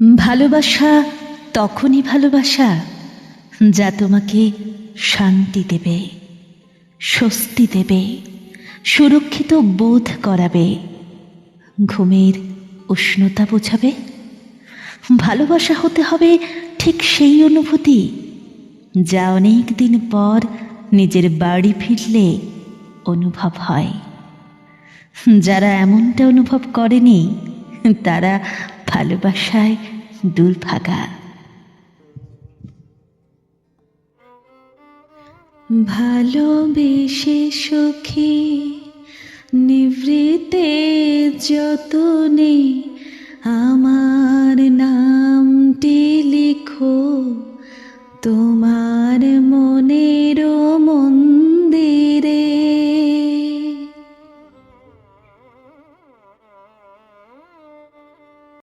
ভালোবাসা তখনই ভালোবাসা যা তোমাকে শান্তি দেবে, স্বস্তি দেবে, সুরক্ষিত বোধ করাবে, ঘুমের উষ্ণতা বোঝাবে। ভালোবাসা হতে হবে ঠিক সেই অনুভূতি যা অনেক দিন পর নিজের বাড়ি ফিরলে অনুভব হয়। যারা এমনটা অনুভব করেনি, তারা ভালোবাসায় দুর্ভাগা ভালোবেসে সখী নিবৃতে যতনে আমার নামটি লিখো তোমার মো